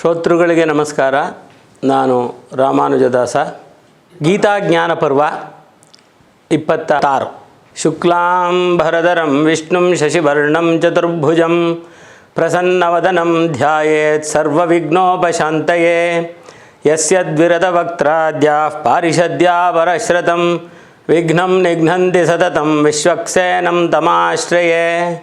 ಶ್ರೋತೃಗಳಿಗೆ ನಮಸ್ಕಾರ. ನಾನು ರಾಮಾನುಜದಾಸ. ಗೀತಾಜ್ಞಾನ ಪರ್ವ ಇಪ್ಪತ್ತಾರು. ಶುಕ್ಲಾಂ ಭರದರಂ ವಿಷ್ಣುಂ ಶಶಿವರ್ಣಂ, ಚತುರ್ಭುಜಂ, ಪ್ರಸನ್ನವದನಂ ಧ್ಯಾಯೇತ್ ಸರ್ವವಿಘ್ನೋಪಶಾಂತಯೇ. ಯಸ್ಯದ್ವಿರದವಕ್ತ್ರಾದ್ಯಾ ಪಾರಿಷದ್ಯಾ ಪರಶ್ರತಂ ವಿಘ್ನಂ ನಿಘ್ನಂತಿ ಸತತಂ, ವಿಶ್ವಕ್ಸೇನಂ ತಮಾಶ್ರಯೇ.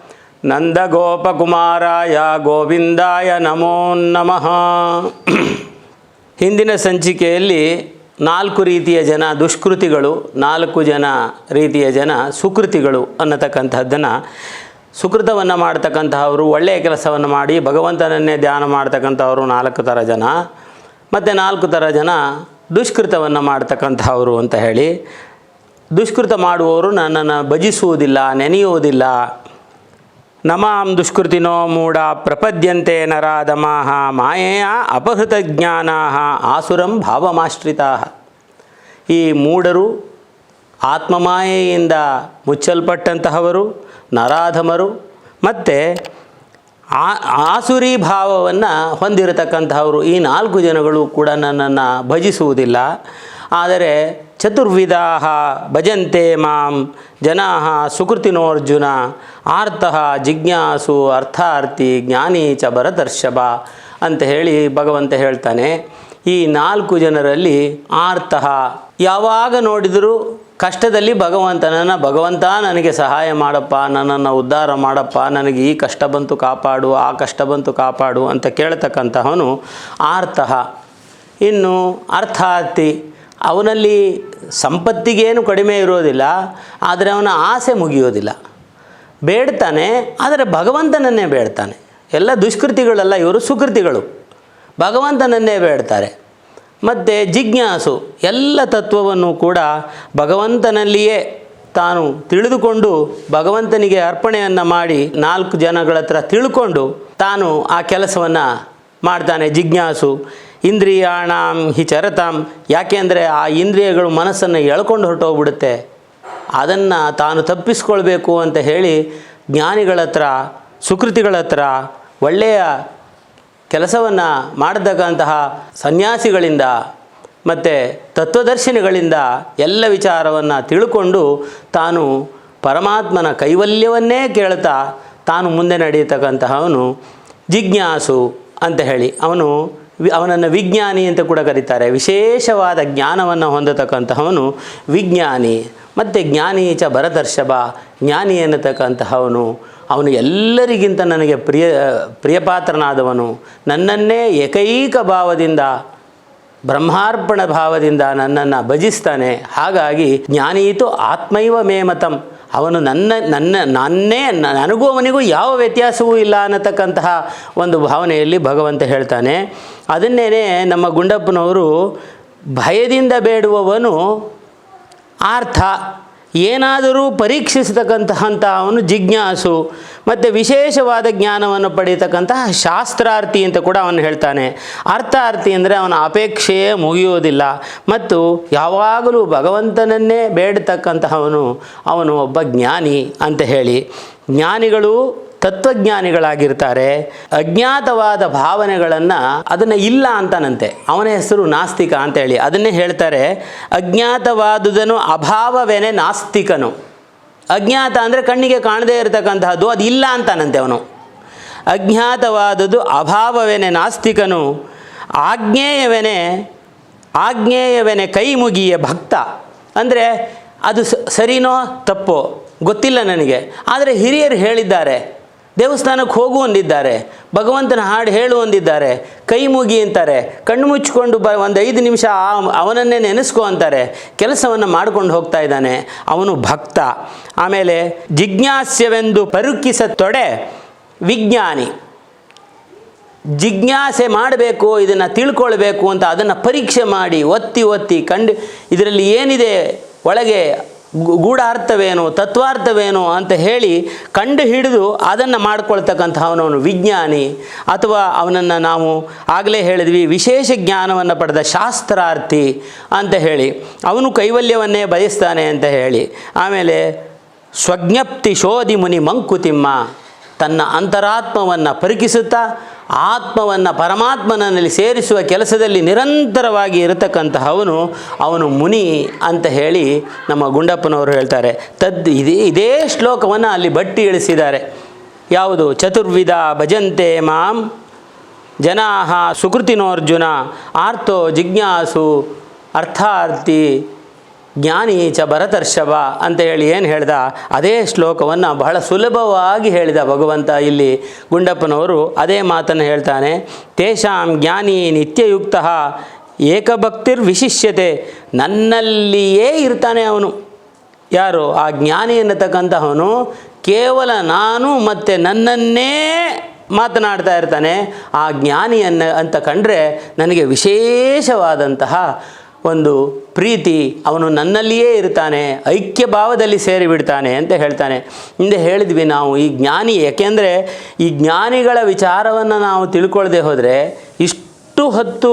ನಂದಗೋಪಕುಮಾರಾಯ ಗೋವಿಂದಾಯ ನಮೋ ನಮಃ. ಹಿಂದಿನ ಸಂಚಿಕೆಯಲ್ಲಿ ನಾಲ್ಕು ರೀತಿಯ ಜನ ದುಷ್ಕೃತಿಗಳು, ನಾಲ್ಕು ಜನ ರೀತಿಯ ಜನ ಸುಕೃತಿಗಳು ಅನ್ನತಕ್ಕಂಥದ್ದನ್ನು ಸುಕೃತವನ್ನು ಮಾಡ್ತಕ್ಕಂತಹವರು, ಒಳ್ಳೆಯ ಕೆಲಸವನ್ನು ಮಾಡಿ ಭಗವಂತನನ್ನೇ ಧ್ಯಾನ ಮಾಡ್ತಕ್ಕಂಥವರು ನಾಲ್ಕು ಥರ ಜನ. ಮತ್ತು ನಾಲ್ಕು ಥರ ಜನ ದುಷ್ಕೃತವನ್ನು ಮಾಡ್ತಕ್ಕಂಥವರು ಅಂತ ಹೇಳಿ, ದುಷ್ಕೃತ ಮಾಡುವವರು ನನ್ನನ್ನು ಭಜಿಸುವುದಿಲ್ಲ, ನೆನೆಯುವುದಿಲ್ಲ. ನಮಾಂ ದುಷ್ಕೃತಿನೋ ಮೂಢ ಪ್ರಪದ್ಯಂತೆ ನರಾಧಮಾಹ ಮಾಯೆಯ ಅಪಹೃತ ಜ್ಞಾನಾ ಆಸುರಂ ಭಾವಮಾಶ್ರಿತಾ ಈ ಮೂಢರು ಆತ್ಮಮಾಯೆಯಿಂದ ಮುಚ್ಚಲ್ಪಟ್ಟಂತಹವರು, ನರಾಧಮರು ಮತ್ತು ಆ ಆಸುರಿ ಭಾವವನ್ನು ಹೊಂದಿರತಕ್ಕಂತಹವರು ಈ ನಾಲ್ಕು ಜನಗಳು ಕೂಡ ನನ್ನನ್ನು ಭಜಿಸುವುದಿಲ್ಲ. ಆದರೆ ಚತುರ್ವಿಧಾ ಭಜಂತೆ ಮಾಂ ಜನಾ ಸುಕೃತಿನೋರ್ಜುನ ಆರ್ತಃ ಜಿಜ್ಞಾಸು ಅರ್ಥಾರ್ಥಿ ಜ್ಞಾನಿ ಚ ಭರತರ್ಷಭ ಅಂತ ಹೇಳಿ ಭಗವಂತ ಹೇಳ್ತಾನೆ. ಈ ನಾಲ್ಕು ಜನರಲ್ಲಿ ಆರ್ತಃ ಯಾವಾಗ ನೋಡಿದರೂ ಕಷ್ಟದಲ್ಲಿ ಭಗವಂತನನ್ನು ಭಗವಂತ ನನಗೆ ಸಹಾಯ ಮಾಡಪ್ಪ, ನನ್ನನ್ನು ಉದ್ಧಾರ ಮಾಡಪ್ಪ, ನನಗೆ ಈ ಕಷ್ಟ ಬಂತು ಕಾಪಾಡು, ಆ ಕಷ್ಟ ಬಂತು ಕಾಪಾಡು ಅಂತ ಕೇಳ್ತಕ್ಕಂತಹವನು ಆರ್ತಃ. ಇನ್ನು ಅರ್ಥಾರ್ಥಿ ಅವನಲ್ಲಿ ಸಂಪತ್ತಿಗೇನು ಕಡಿಮೆ ಇರೋದಿಲ್ಲ, ಆದರೆ ಅವನ ಆಸೆ ಮುಗಿಯೋದಿಲ್ಲ. ಬೇಡ್ತಾನೆ, ಆದರೆ ಭಗವಂತನನ್ನೇ ಬೇಡ್ತಾನೆ. ಎಲ್ಲ ದುಷ್ಕೃತಿಗಳಲ್ಲ ಇವರು ಸುಕೃತಿಗಳು. ಭಗವಂತನನ್ನೇ ಬೇಡ್ತಾರೆ. ಮತ್ತು ಜಿಜ್ಞಾಸು, ಎಲ್ಲ ತತ್ವವನ್ನು ಕೂಡ ಭಗವಂತನಲ್ಲಿಯೇ ತಾನು ತಿಳಿದುಕೊಂಡು ಭಗವಂತನಿಗೆ ಅರ್ಪಣೆಯನ್ನು ಮಾಡಿ ನಾಲ್ಕು ಜನಗಳ ಹತ್ರ ತಿಳ್ಕೊಂಡು ತಾನು ಆ ಕೆಲಸವನ್ನು ಮಾಡ್ತಾನೆ. ಜಿಜ್ಞಾಸು ಇಂದ್ರಿಯಾಣಾಂ ಹಿ ಚರತಾಂ. ಯಾಕೆಂದರೆ ಆ ಇಂದ್ರಿಯಗಳು ಮನಸ್ಸನ್ನು ಎಳ್ಕೊಂಡು ಹೊರಟೋಗ್ಬಿಡುತ್ತೆ. ಅದನ್ನು ತಾನು ತಪ್ಪಿಸ್ಕೊಳ್ಬೇಕು ಅಂತ ಹೇಳಿ ಜ್ಞಾನಿಗಳ ಹತ್ರ, ಸುಕೃತಿಗಳ ಹತ್ರ, ಒಳ್ಳೆಯ ಕೆಲಸವನ್ನು ಮಾಡತಕ್ಕಂತಹ ಸನ್ಯಾಸಿಗಳಿಂದ ಮತ್ತು ತತ್ವದರ್ಶಿನಿಗಳಿಂದ ಎಲ್ಲ ವಿಚಾರವನ್ನು ತಿಳ್ಕೊಂಡು ತಾನು ಪರಮಾತ್ಮನ ಕೈವಲ್ಯವನ್ನೇ ಕೇಳ್ತಾ ತಾನು ಮುಂದೆ ನಡೆಯತಕ್ಕಂತಹವನು ಜಿಜ್ಞಾಸು ಅಂತ ಹೇಳಿ. ಅವನು ಅವನನ್ನು ವಿಜ್ಞಾನಿ ಅಂತ ಕೂಡ ಕರೀತಾರೆ. ವಿಶೇಷವಾದ ಜ್ಞಾನವನ್ನು ಹೊಂದತಕ್ಕಂತಹವನು ವಿಜ್ಞಾನಿ. ಮತ್ತು ಜ್ಞಾನಿ ಚ ಭರದರ್ಶಭ ಜ್ಞಾನಿ ಎನ್ನತಕ್ಕಂತಹವನು, ಅವನು ಎಲ್ಲರಿಗಿಂತ ನನಗೆ ಪ್ರಿಯ, ಪ್ರಿಯಪಾತ್ರನಾದವನು. ನನ್ನನ್ನೇ ಏಕೈಕ ಭಾವದಿಂದ, ಬ್ರಹ್ಮಾರ್ಪಣ ಭಾವದಿಂದ ನನ್ನನ್ನು ಭಜಿಸ್ತಾನೆ. ಹಾಗಾಗಿ ಜ್ಞಾನೀತು ಆತ್ಮೈವ ಮೇಮತಂ ಅವನು ನನ್ನ ನನ್ನ, ನನ್ನೇ, ನನಗೂ ಅವನಿಗೂ ಯಾವ ವ್ಯತ್ಯಾಸವೂ ಇಲ್ಲ ಅನ್ನತಕ್ಕಂತಹ ಒಂದು ಭಾವನೆಯಲ್ಲಿ ಭಗವಂತ ಹೇಳ್ತಾನೆ. ಅದನ್ನೇ ನಮ್ಮ ಗುಂಡಪ್ಪನವರು ಭಯದಿಂದ ಬೇಡುವವನು ಆರ್ಥ. ಏನಾದರೂ ಪರೀಕ್ಷಿಸತಕ್ಕಂತಹಂಥ ಅವನು ಜಿಜ್ಞಾಸು, ಮತ್ತು ವಿಶೇಷವಾದ ಜ್ಞಾನವನ್ನು ಪಡೆಯತಕ್ಕಂತಹ ಶಾಸ್ತ್ರಾರ್ಥಿ ಅಂತ ಕೂಡ ಅವನು ಹೇಳ್ತಾನೆ. ಅರ್ಥಾರ್ಥಿ ಅಂದರೆ ಅವನ ಅಪೇಕ್ಷೆಯೇ ಮುಗಿಯುವುದಿಲ್ಲ. ಮತ್ತು ಯಾವಾಗಲೂ ಭಗವಂತನನ್ನೇ ಬೇಡತಕ್ಕಂತಹವನು ಅವನು ಒಬ್ಬ ಜ್ಞಾನಿ ಅಂತ ಹೇಳಿ. ಜ್ಞಾನಿಗಳು ತತ್ವಜ್ಞಾನಿಗಳಾಗಿರ್ತಾರೆ, ಅಜ್ಞಾತವಾದ ಭಾವನೆಗಳನ್ನು ಅದನ್ನು ಇಲ್ಲ ಅಂತಾನಂತೆ. ಅವನ ಹೆಸರು ನಾಸ್ತಿಕ ಅಂತ ಹೇಳಿ. ಅದನ್ನೇ ಹೇಳ್ತಾರೆ, ಅಜ್ಞಾತವಾದುದನು ಅಭಾವವೇನೆ ನಾಸ್ತಿಕನು. ಅಜ್ಞಾತ ಅಂದರೆ ಕಣ್ಣಿಗೆ ಕಾಣದೇ ಇರತಕ್ಕಂತಹದ್ದು, ಅದು ಇಲ್ಲ ಅಂತಾನಂತೆ ಅವನು. ಅಜ್ಞಾತವಾದದ್ದು ಅಭಾವವೇನೆ ನಾಸ್ತಿಕನು, ಆಜ್ಞೇಯವೇನೆ ಆಜ್ಞೇಯವೇನೆ ಕೈ ಮುಗಿಯ ಭಕ್ತ. ಅಂದರೆ ಅದು ಸರಿನೋ ತಪ್ಪೋ ಗೊತ್ತಿಲ್ಲ ನನಗೆ. ಆದರೆ ಹಿರಿಯರು ಹೇಳಿದ್ದಾರೆ ದೇವಸ್ಥಾನಕ್ಕೆ ಹೋಗು ಅಂದಿದ್ದಾರೆ. ಭಗವಂತನ ಹಾಡು ಹೇಳು ಅಂದಿದ್ದಾರೆ. ಕೈ ಮುಗಿ ಅಂತಾರೆ. ಕಣ್ಣು ಮುಚ್ಚಿಕೊಂಡು ಬ, ಒಂದು ಐದು ನಿಮಿಷ ಅವನನ್ನೇ ನೆನೆಸ್ಕೊ ಅಂತಾರೆ. ಕೆಲಸವನ್ನು ಮಾಡ್ಕೊಂಡು ಹೋಗ್ತಾ ಇದ್ದಾನೆ. ಅವನು ಭಕ್ತ. ಆಮೇಲೆ ಜಿಜ್ಞಾಸ್ಯವೆಂದು ಪರುಕಿಸ ತೊಡೆ ವಿಜ್ಞಾನಿ. ಜಿಜ್ಞಾಸೆ ಮಾಡಬೇಕು, ಇದನ್ನು ತಿಳ್ಕೊಳ್ಬೇಕು ಅಂತ ಅದನ್ನು ಪರೀಕ್ಷೆ ಮಾಡಿ, ಒತ್ತಿ ಒತ್ತಿ ಕಂಡು, ಇದರಲ್ಲಿ ಏನಿದೆ ಒಳಗೆ ಗೂಢಾರ್ಥವೇನು, ತತ್ವಾರ್ಥವೇನು ಅಂತ ಹೇಳಿ ಕಂಡು ಹಿಡಿದು ಅದನ್ನು ಮಾಡ್ಕೊಳ್ತಕ್ಕಂಥವನವನು ವಿಜ್ಞಾನಿ ಅಥವಾ ಅವನನ್ನು ನಾವು ಆಗಲೇ ಹೇಳಿದ್ವಿ ವಿಶೇಷ ಜ್ಞಾನವನ್ನು ಪಡೆದ ಶಾಸ್ತ್ರಾರ್ಥಿ ಅಂತ ಹೇಳಿ. ಅವನು ಕೈವಲ್ಯವನ್ನೇ ಬಯಸ್ತಾನೆ ಅಂತ ಹೇಳಿ. ಆಮೇಲೆ ಸ್ವಜ್ಞಪ್ತಿ ಶೋಧಿ ಮುನಿ ಮಂಕುತಿಮ್ಮ ತನ್ನ ಅಂತರಾತ್ಮವನ್ನು ಪರಿಕಿಸುತ್ತಾ ಆತ್ಮವನ್ನು ಪರಮಾತ್ಮನಲ್ಲಿ ಸೇರಿಸುವ ಕೆಲಸದಲ್ಲಿ ನಿರಂತರವಾಗಿ ಇರತಕ್ಕಂತಹವನು ಅವನು ಮುನಿ ಅಂತ ಹೇಳಿ ನಮ್ಮ ಗುಂಡಪ್ಪನವರು ಹೇಳ್ತಾರೆ. ತದ್ ಇದೇ ಇದೇ ಶ್ಲೋಕವನ್ನು ಅಲ್ಲಿ ಬಟ್ಟಿ ಇಳಿಸಿದ್ದಾರೆ. ಯಾವುದು? ಚತುರ್ವಿಧ ಭಜಂತೆ ಮಾಂ ಜನಾ ಸುಕೃತಿನೋರ್ಜುನ ಆರ್ತೋ ಜಿಜ್ಞಾಸು ಅರ್ಥಾರ್ಥಿ ಜ್ಞಾನಿ ಚ ಭರತರ್ಷಭ ಅಂತ ಹೇಳಿ ಏನು ಹೇಳ್ದ? ಅದೇ ಶ್ಲೋಕವನ್ನು ಬಹಳ ಸುಲಭವಾಗಿ ಹೇಳಿದ ಭಗವಂತ ಇಲ್ಲಿ. ಗುಂಡಪ್ಪನವರು ಅದೇ ಮಾತನ್ನು ಹೇಳ್ತಾನೆ. ತೇಷಾಂ ಜ್ಞಾನಿ ನಿತ್ಯಯುಕ್ತ, ಏಕಭಕ್ತಿರ್ ವಿಶಿಷ್ಯತೆ. ನನ್ನಲ್ಲಿಯೇ ಇರ್ತಾನೆ ಅವನು. ಯಾರು? ಆ ಜ್ಞಾನಿ ಎನ್ನತಕ್ಕಂತಹವನು ಕೇವಲ ನಾನು ಮತ್ತು ನನ್ನನ್ನೇ ಮಾತನಾಡ್ತಾ ಇರ್ತಾನೆ. ಆ ಜ್ಞಾನಿಯನ್ನು ಅಂತ ಕಂಡ್ರೆ ನನಗೆ ವಿಶೇಷವಾದಂತಹ ಒಂದು ಪ್ರೀತಿ, ಅವನು ನನ್ನಲ್ಲಿಯೇ ಇರ್ತಾನೆ ಐಕ್ಯ ಭಾವದಲ್ಲಿ ಸೇರಿಬಿಡ್ತಾನೆ ಅಂತ ಹೇಳ್ತಾನೆ. ಹಿಂದೆ ಹೇಳಿದ್ವಿ ನಾವು ಈ ಜ್ಞಾನಿ, ಯಾಕೆಂದರೆ ಈ ಜ್ಞಾನಿಗಳ ವಿಚಾರವನ್ನು ನಾವು ತಿಳ್ಕೊಳ್ಳದೆ ಹೋದರೆ ಇಷ್ಟು ಹೊತ್ತು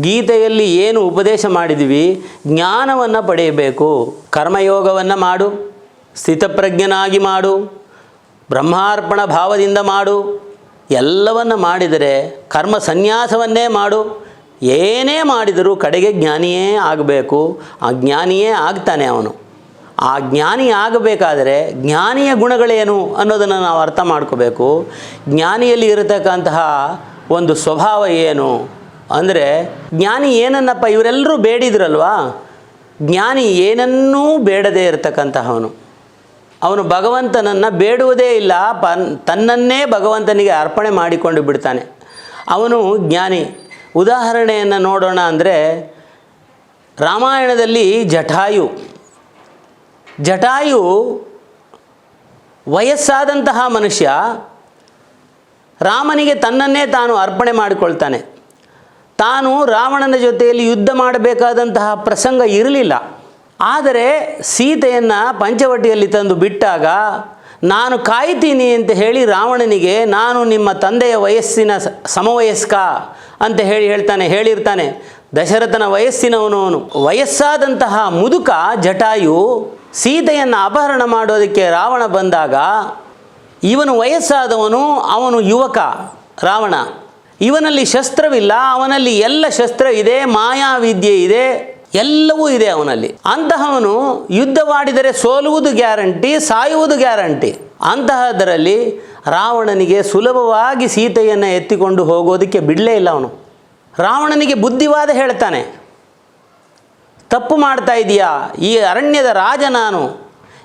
ಗೀತೆಯಲ್ಲಿ ಏನು ಉಪದೇಶ ಮಾಡಿದ್ವಿ, ಜ್ಞಾನವನ್ನು ಪಡೆಯಬೇಕು, ಕರ್ಮಯೋಗವನ್ನು ಮಾಡು, ಸ್ಥಿತಪ್ರಜ್ಞನಾಗಿ ಮಾಡು, ಬ್ರಹ್ಮಾರ್ಪಣ ಭಾವದಿಂದ ಮಾಡು, ಎಲ್ಲವನ್ನು ಮಾಡಿದರೆ ಕರ್ಮ ಸನ್ಯಾಸವನ್ನೇ ಮಾಡು ಏನೇ ಮಾಡಿದರೂ ಕಡೆಗೆ ಜ್ಞಾನಿಯೇ ಆಗಬೇಕು. ಆ ಜ್ಞಾನಿಯೇ ಆಗ್ತಾನೆ ಅವನು. ಆ ಜ್ಞಾನಿ ಆಗಬೇಕಾದರೆ ಜ್ಞಾನಿಯ ಗುಣಗಳೇನು ಅನ್ನೋದನ್ನು ನಾವು ಅರ್ಥ ಮಾಡ್ಕೋಬೇಕು. ಜ್ಞಾನಿಯಲ್ಲಿ ಇರತಕ್ಕಂತಹ ಒಂದು ಸ್ವಭಾವ ಏನು ಅಂದರೆ ಜ್ಞಾನಿ ಏನನ್ನಪ್ಪ ಇವರೆಲ್ಲರೂ ಬೇಡಿದ್ರಲ್ವಾ? ಜ್ಞಾನಿ ಏನನ್ನೂ ಬೇಡದೇ ಇರತಕ್ಕಂತಹವನು. ಅವನು ಭಗವಂತನನ್ನು ಬೇಡುವುದೇ ಇಲ್ಲ, ಪನ್ ತನ್ನನ್ನೇ ಭಗವಂತನಿಗೆ ಅರ್ಪಣೆ ಮಾಡಿಕೊಂಡು ಬಿಡ್ತಾನೆ. ಅವನು ಜ್ಞಾನಿ. ಉದಾಹರಣೆಯನ್ನು ನೋಡೋಣ ಅಂದರೆ ರಾಮಾಯಣದಲ್ಲಿ ಜಟಾಯು. ಜಟಾಯು ವಯಸ್ಸಾದಂತಹ ಮನುಷ್ಯ ರಾಮನಿಗೆ ತನ್ನನ್ನೇ ತಾನು ಅರ್ಪಣೆ ಮಾಡಿಕೊಳ್ತಾನೆ. ತಾನು ರಾವಣನ ಜೊತೆಯಲ್ಲಿ ಯುದ್ಧ ಮಾಡಬೇಕಾದಂತಹ ಪ್ರಸಂಗ ಇರಲಿಲ್ಲ. ಆದರೆ ಸೀತೆಯನ್ನು ಪಂಚವಟಿಯಲ್ಲಿ ತಂದು ಬಿಟ್ಟಾಗ ನಾನು ಕಾಯ್ತೀನಿ ಅಂತ ಹೇಳಿ ರಾವಣನಿಗೆ, ನಾನು ನಿಮ್ಮ ತಂದೆಯ ವಯಸ್ಸಿನ ಸಮವಯಸ್ಕ ಅಂತ ಹೇಳಿ ಹೇಳ್ತಾನೆ, ಹೇಳಿರ್ತಾನೆ. ದಶರಥನ ವಯಸ್ಸಿನವನು ಅವನು. ವಯಸ್ಸಾದಂತಹ ಮುದುಕ ಜಟಾಯು ಸೀತೆಯನ್ನು ಅಪಹರಣ ಮಾಡೋದಕ್ಕೆ ರಾವಣ ಬಂದಾಗ ಇವನು ವಯಸ್ಸಾದವನು, ಅವನು ಯುವಕ ರಾವಣ. ಇವನಲ್ಲಿ ಶಸ್ತ್ರವಿಲ್ಲ, ಅವನಲ್ಲಿ ಎಲ್ಲ ಶಸ್ತ್ರ ಇದೆ, ಮಾಯಾವಿದ್ಯೆ ಇದೆ, ಎಲ್ಲವೂ ಇದೆ ಅವನಲ್ಲಿ. ಅಂತಹವನು ಯುದ್ಧವಾಡಿದರೆ ಸೋಲುವುದು ಗ್ಯಾರಂಟಿ, ಸಾಯುವುದು ಗ್ಯಾರಂಟಿ. ಅಂತಹದರಲ್ಲಿ ರಾವಣನಿಗೆ ಸುಲಭವಾಗಿ ಸೀತೆಯನ್ನು ಎತ್ತಿಕೊಂಡು ಹೋಗೋದಕ್ಕೆ ಬಿಡಲೇ ಇಲ್ಲ ಅವನು. ರಾವಣನಿಗೆ ಬುದ್ಧಿವಾದ ಹೇಳ್ತಾನೆ, ತಪ್ಪು ಮಾಡ್ತಾ ಇದೀಯಾ? ಈ ಅರಣ್ಯದ ರಾಜ ನಾನು.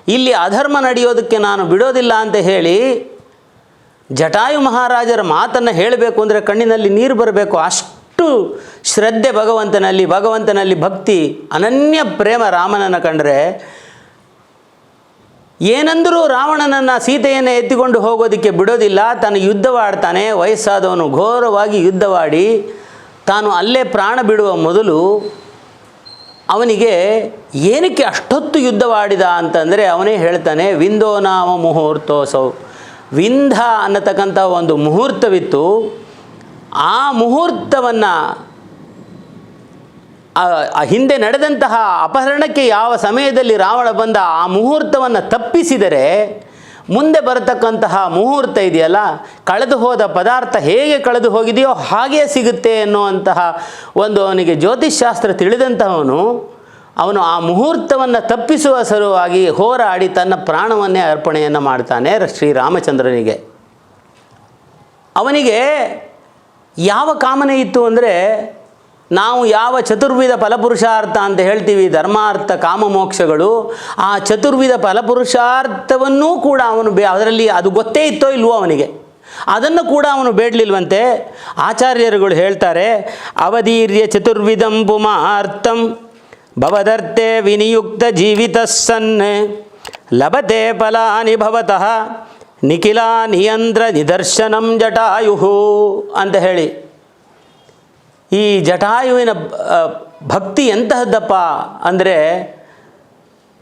ಇಲ್ಲಿ ಅಧರ್ಮ ನಡೆಯೋದಕ್ಕೆ ನಾನು ಬಿಡೋದಿಲ್ಲ ಅಂತ ಹೇಳಿ ಜಟಾಯು ಮಹಾರಾಜರ ಮಾತನ್ನು ಹೇಳಬೇಕು ಅಂದರೆ ಕಣ್ಣಿನಲ್ಲಿ ನೀರು ಬರಬೇಕು. ಅಷ್ಟು ಶ್ರದ್ಧೆ ಭಗವಂತನಲ್ಲಿ ಭಗವಂತನಲ್ಲಿ ಭಕ್ತಿ, ಅನನ್ಯ ಪ್ರೇಮ ರಾಮನನ್ನು ಕಂಡ್ರೆ ಏನಂದರೂ ರಾವಣನನ್ನು ಸೀತೆಯನ್ನು ಎತ್ತಿಕೊಂಡು ಹೋಗೋದಕ್ಕೆ ಬಿಡೋದಿಲ್ಲ. ತಾನು ಯುದ್ಧವಾಡ್ತಾನೆ. ವಯಸ್ಸಾದವನು ಘೋರವಾಗಿ ಯುದ್ಧವಾಡಿ ತಾನು ಅಲ್ಲೇ ಪ್ರಾಣ ಬಿಡುವ ಮೊದಲು ಅವನಿಗೆ ಏನಕ್ಕೆ ಅಷ್ಟೊತ್ತು ಯುದ್ಧವಾಡಿದ ಅಂತಂದರೆ ಅವನೇ ಹೇಳ್ತಾನೆ, ವಿಂದೋ ನಾಮ ಮುಹೂರ್ತೋಸೌ. ವಿಂಧ ಅನ್ನತಕ್ಕಂಥ ಒಂದು ಮುಹೂರ್ತವಿತ್ತು. ಆ ಮುಹೂರ್ತವನ್ನು ಹಿಂದೆ ನಡೆದಂತಹ ಅಪಹರಣಕ್ಕೆ ಯಾವ ಸಮಯದಲ್ಲಿ ರಾವಣ ಬಂದ ಆ ಮುಹೂರ್ತವನ್ನು ತಪ್ಪಿಸಿದರೆ ಮುಂದೆ ಬರತಕ್ಕಂತಹ ಮುಹೂರ್ತ ಇದೆಯಲ್ಲ, ಕಳೆದು ಹೋದ ಪದಾರ್ಥ ಹೇಗೆ ಕಳೆದು ಹೋಗಿದೆಯೋ ಹಾಗೇ ಸಿಗುತ್ತೆ ಎನ್ನುವಂತಹ ಒಂದು ಅವನಿಗೆ ಜ್ಯೋತಿಷ್ಶಾಸ್ತ್ರ ತಿಳಿದಂತಹವನು, ಅವನು ಆ ಮುಹೂರ್ತವನ್ನು ತಪ್ಪಿಸುವ ಸಲುವಾಗಿ ಹೋರಾಡಿ ತನ್ನ ಪ್ರಾಣವನ್ನೇ ಅರ್ಪಣೆಯನ್ನು ಮಾಡ್ತಾನೆ ಶ್ರೀರಾಮಚಂದ್ರನಿಗೆ. ಅವನಿಗೆ ಯಾವ ಕಾಮನೆ ಇತ್ತು ಅಂದರೆ ನಾವು ಯಾವ ಚತುರ್ವಿಧ ಫಲಪುರುಷಾರ್ಥ ಅಂತ ಹೇಳ್ತೀವಿ, ಧರ್ಮಾರ್ಥ ಕಾಮ ಮೋಕ್ಷಗಳು ಆ ಚತುರ್ವಿಧ ಫಲಪುರುಷಾರ್ಥವನ್ನೂ ಕೂಡ ಅವನು ಬೇ, ಅದರಲ್ಲಿ ಅದು ಗೊತ್ತೇ ಇತ್ತೋ ಇಲ್ವೋ ಅವನಿಗೆ. ಅದನ್ನು ಕೂಡ ಅವನು ಬೇಡಲಿಲ್ವಂತೆ. ಆಚಾರ್ಯರುಗಳು ಹೇಳ್ತಾರೆ, ಅವಧೀರ್ಯ ಚತುರ್ವಿಧಂ ಪುಮಾರ್ಥಂ ಭವದರ್ಥೆ ವಿನಿಯುಕ್ತ ಜೀವಿತ ಸನ್ ಲಭತೆ ಫಲಾನಿ ಭವತಃ ನಿಖಿಲ ನಿಯಂತ್ರ ನಿದರ್ಶನಂ ಜಟಾಯು ಅಂತ ಹೇಳಿ. ಈ ಜಟಾಯುವಿನ ಭಕ್ತಿ ಎಂತಹದ್ದಪ್ಪ ಅಂದರೆ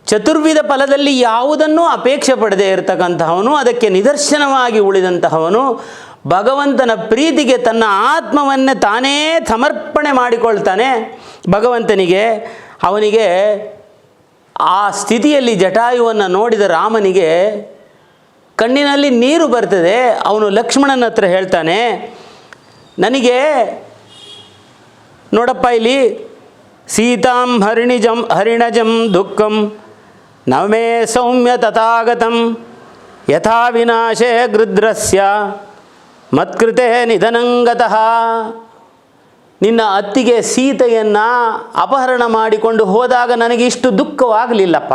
ಚತುರ್ವಿಧ ಫಲದಲ್ಲಿ ಯಾವುದನ್ನೂ ಅಪೇಕ್ಷೆ ಪಡದೇ ಇರತಕ್ಕಂತಹವನು, ಅದಕ್ಕೆ ನಿದರ್ಶನವಾಗಿ ಉಳಿದಂತಹವನು ಭಗವಂತನ ಪ್ರೀತಿಗೆ ತನ್ನ ಆತ್ಮವನ್ನೇ ತಾನೇ ಸಮರ್ಪಣೆ ಮಾಡಿಕೊಳ್ತಾನೆ. ಭಗವಂತನಿಗೆ, ಅವನಿಗೆ ಆ ಸ್ಥಿತಿಯಲ್ಲಿ ಜಟಾಯುವನ್ನು ನೋಡಿದ ರಾಮನಿಗೆ ಕಣ್ಣಿನಲ್ಲಿ ನೀರು ಬರ್ತದೆ. ಅವನು ಲಕ್ಷ್ಮಣನ ಹತ್ರ ಹೇಳ್ತಾನೆ, ನನಗೆ ನೋಡಪ್ಪ ಇಲ್ಲಿ, ಸೀತಾಂ ಹರಿಣಿಜಂ, ಹರಿಣಜಂ ದುಃಖಂ, ನವಮೇ ಸೌಮ್ಯ ತಥಾಗತಂ, ಯಥಾ ವಿನಾಶೇ ಗೃದ್ರಸ್ಯ, ಮತ್ಕೃತೆ ನಿಧನಂಗತಃ. ನಿನ್ನ ಅತ್ತಿಗೆ ಸೀತೆಯನ್ನು ಅಪಹರಣ ಮಾಡಿಕೊಂಡು ಹೋದಾಗ ನನಗೆ ಇಷ್ಟು ದುಃಖವಾಗಲಿಲ್ಲಪ್ಪ.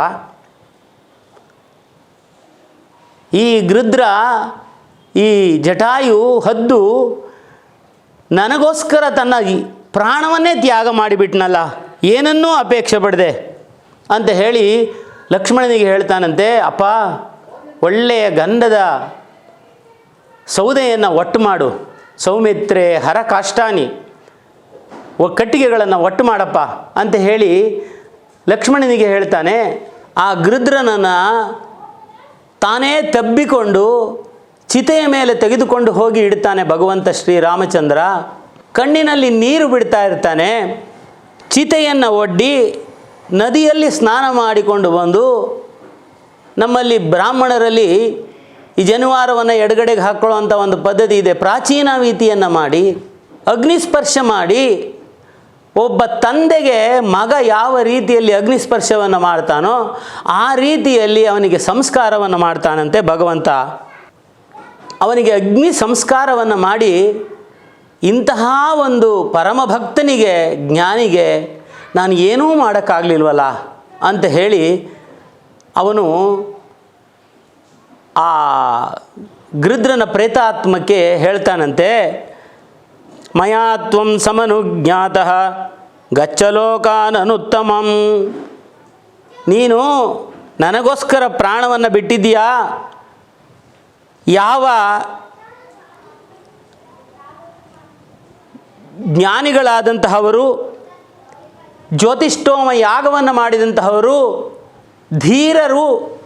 ಈ ಗೃದ್ರ, ಈ ಜಟಾಯು ಹದ್ದು ನನಗೋಸ್ಕರ ತನ್ನ ಪ್ರಾಣವನ್ನೇ ತ್ಯಾಗ ಮಾಡಿಬಿಟ್ನಲ್ಲ, ಏನನ್ನೂ ಅಪೇಕ್ಷೆ ಪಡೆದೆ? ಅಂತ ಹೇಳಿ ಲಕ್ಷ್ಮಣನಿಗೆ ಹೇಳ್ತಾನಂತೆ, ಅಪ್ಪ, ಒಳ್ಳೆಯ ಗಂಧದ ಸೌದೆಯನ್ನು ಒಟ್ಟು ಮಾಡು. ಸೌಮಿತ್ರೆ ಹರ ಕಾಷ್ಟಾನಿ. ಕಟ್ಟಿಗೆಗಳನ್ನು ಒಟ್ಟು ಮಾಡಪ್ಪ. ಅಂತ ಹೇಳಿ ಲಕ್ಷ್ಮಣನಿಗೆ ಹೇಳ್ತಾನೆ, ಆ ಗೃದ್ರನನ್ನು ತಾನೇ ತಬ್ಬಿಕೊಂಡು ಚಿತೆಯ ಮೇಲೆ ತೆಗೆದುಕೊಂಡು ಹೋಗಿ ಇಡ್ತಾನೆ ಭಗವಂತ ಶ್ರೀರಾಮಚಂದ್ರ ಕಣ್ಣಿನಲ್ಲಿ ನೀರು ಬಿಡ್ತಾ ಇರ್ತಾನೆ, ಚಿತೆಯನ್ನು ಒಡ್ಡಿ ನದಿಯಲ್ಲಿ ಸ್ನಾನ ಮಾಡಿಕೊಂಡು ಬಂದು ನಮ್ಮಲ್ಲಿ ಬ್ರಾಹ್ಮಣರಲ್ಲಿ ಈ ಜನಿವಾರವನ್ನು ಎಡಗಡೆಗೆ ಹಾಕ್ಕೊಳ್ಳುವಂಥ ಒಂದು ಪದ್ಧತಿ ಇದೆ. ಪ್ರಾಚೀನ ರೀತಿಯನ್ನು ಮಾಡಿ, ಅಗ್ನಿಸ್ಪರ್ಶ ಮಾಡಿ, ಒಬ್ಬ ತಂದೆಗೆ ಮಗ ಯಾವ ರೀತಿಯಲ್ಲಿ ಅಗ್ನಿಸ್ಪರ್ಶವನ್ನು ಮಾಡ್ತಾನೋ ಆ ರೀತಿಯಲ್ಲಿ ಅವನಿಗೆ ಸಂಸ್ಕಾರವನ್ನು ಮಾಡ್ತಾನಂತೆ ಭಗವಂತ. ಅವನಿಗೆ ಅಗ್ನಿ ಸಂಸ್ಕಾರವನ್ನು ಮಾಡಿ ಇಂತಹ ಒಂದು ಪರಮಭಕ್ತನಿಗೆ, ಜ್ಞಾನಿಗೆ ನಾನು ಏನೂ ಮಾಡೋಕ್ಕಾಗಲಿಲ್ವಲ್ಲ ಅಂತ ಹೇಳಿ ಅವನು ಆ ಗೃದ್ರನ ಪ್ರೇತಾತ್ಮಕ್ಕೆ ಹೇಳ್ತಾನಂತೆ, ಮಯಾ ತ್ವಂ ಸಮನುಜ್ಞಾತಃ ಗಚ್ಚಲೋಕಾನನುತ್ತಮಂ. ನೀನು ನನಗೋಸ್ಕರ ಪ್ರಾಣವನ್ನು ಬಿಟ್ಟಿದ್ದೀಯಾ? ಯಾವ ಜ್ಞಾನಿಗಳಾದಂತಹವರು ಜ್ಯೋತಿಷ್ಠೋಮ ಯಾಗವನ್ನು ಮಾಡಿದಂತಹವರು, ಧೀರರು